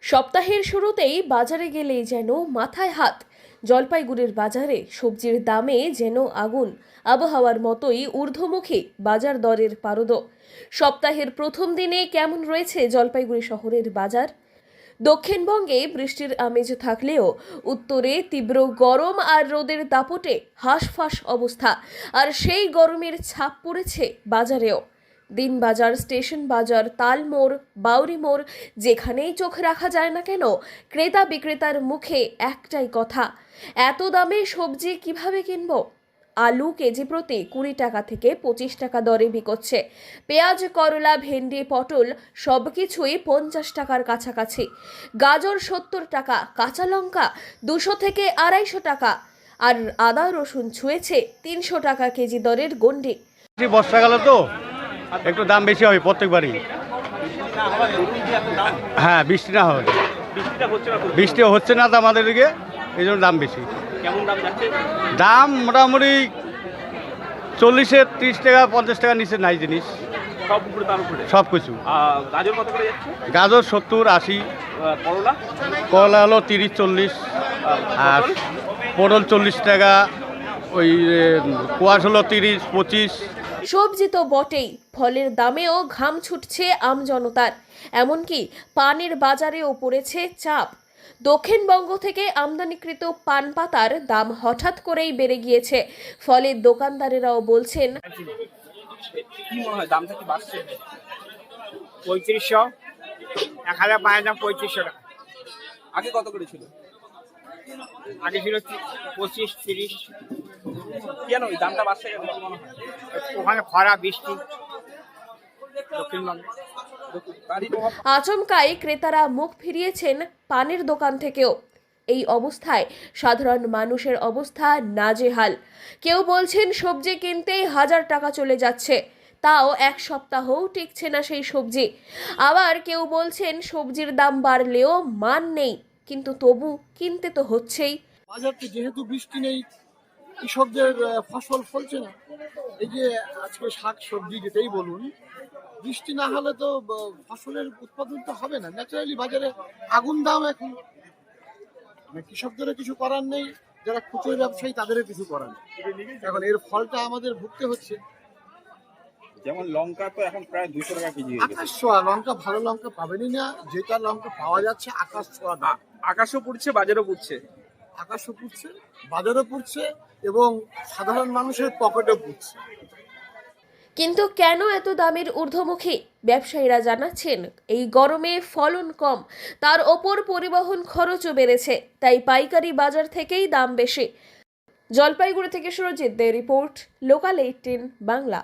সপ্তাহের শুরুতেই বাজারে গেলেই যেন মাথায় হাত। জলপাইগুড়ির বাজারে সবজির দামে যেন আগুন। আবহাওয়ার মতোই ঊর্ধ্বমুখী বাজার দরের পারদ। সপ্তাহের প্রথম দিনে কেমন রয়েছে জলপাইগুড়ি শহরের বাজার? দক্ষিণবঙ্গে বৃষ্টির আমেজ থাকলেও উত্তরে তীব্র গরম আর রোদের দাপটে হাঁসফাঁস অবস্থা। আর সেই গরমের ছাপ পড়েছে বাজারেও। দিন বাজার স্টেশন বাজার তালমোড় বাউরি মোড়, যেখানেই চোখ রাখা যায় না কেন, ক্রেতা বিক্রেতার মুখে একটাই কথা, এত দামে সবজি কীভাবে কিনবো? আলু কেজি প্রতি কুড়ি টাকা থেকে পঁচিশ টাকা দরে বিকোচ্ছে। পেঁয়াজ, করলা, ভেন্ডি, পটল সব কিছুই পঞ্চাশ টাকার কাছাকাছি। গাজর সত্তর টাকা, কাঁচা লঙ্কা দুশো থেকে আড়াইশো টাকা, আর আদা রসুন ছুঁয়েছে তিনশো টাকা কেজি দরের গন্ডি বর্ষাকালে তো একটু দাম বেশি হবে প্রত্যেকবারই। হ্যাঁ বৃষ্টি না তো বৃষ্টি হচ্ছে না তো আমাদের দিকে, এই জন্য দাম বেশি। দাম মোটামুটি চল্লিশের ত্রিশ টাকা, পঞ্চাশ টাকা নিচে নাই জিনিস। সব কিছু। গাজর সত্তর, আশি। করলা হলো তিরিশ, চল্লিশ। আর? পটল চল্লিশ টাকা, ওই কোয়াশ হলো তিরিশ, পঁচিশ। সবজি তো বটেই, ফলের দামেও ঘাম ছুটছে আমজনতার এমনকি পানের বাজারেও পড়েছে চাপ। দক্ষিণবঙ্গ থেকে আমদানিকৃত পান পাতার দাম হঠাৎ করেই বেড়ে গিয়েছে। ফলে দোকানদারেরাও বলছেন পঁয়ত্রিশশো? আগে কত করে ছিল? আগে ছিল পঁচিশ, তিরিশ। কেন ওই দামটা বাড়ছে কেন? মনে হয়? ওখানে খরা বৃষ্টি দক্ষিণবঙ্গে। আচমকাই ক্রেতারা মুখ ফিরিয়েছেন পানের দোকান থেকেও। এই অবস্থায় সাধারণ মানুষের অবস্থা নাজেহাল। কেউ বলছেন সবজি কিনতেই হাজার টাকা চলে যাচ্ছে। তাও এক সপ্তাহও টিকছে না সেই সবজি। আবার কেউ বলছেন সবজির দাম বাড়লেও মান নেই। কিন্তু তবু কিনতে তো হচ্ছেই। যেহেতু বৃষ্টি নেই কৃষকদের ফসল ফলছে না। এই যে আজকে শাক সবজি যেটাই বলুন বৃষ্টি না হলে তো ফসলের উৎপাদন তো হবে না। ন্যাচারালি বাজারে আগুন দাম এখন। মানে কৃষকদেরও কিছু করার নেই যারা খুচরো ব্যবসায়ী তাদেরও কিছু করার নেই। এখন এর ফলটা আমাদের ভুগতে হচ্ছে। যেমন লঙ্কা তো এখন প্রায় দুশো টাকা কেজি আকাশ ছোঁয়া লঙ্কা ভালো লঙ্কা পাবেনই না যেটা লঙ্কা পাওয়া যাচ্ছে আকাশ ছোঁয়া দাম। আকাশও পড়ছে বাজারও পড়ছে। আকাশও পুড়ছে, বাজারও পুড়ছে এবং সাধারণ মানুষের পকেটও পুড়ছে। কিন্তু কেন এত দামের ঊর্ধ্বমুখী? ব্যবসায়ীরা জানাচ্ছেন, এই গরমে ফলন কম, তার ওপর পরিবহন খরচও বেড়েছে, তাই পাইকারি বাজার থেকেই দাম বেশি। জলপাইগুড়ি থেকে Surajit De report, local eighteen Bangla.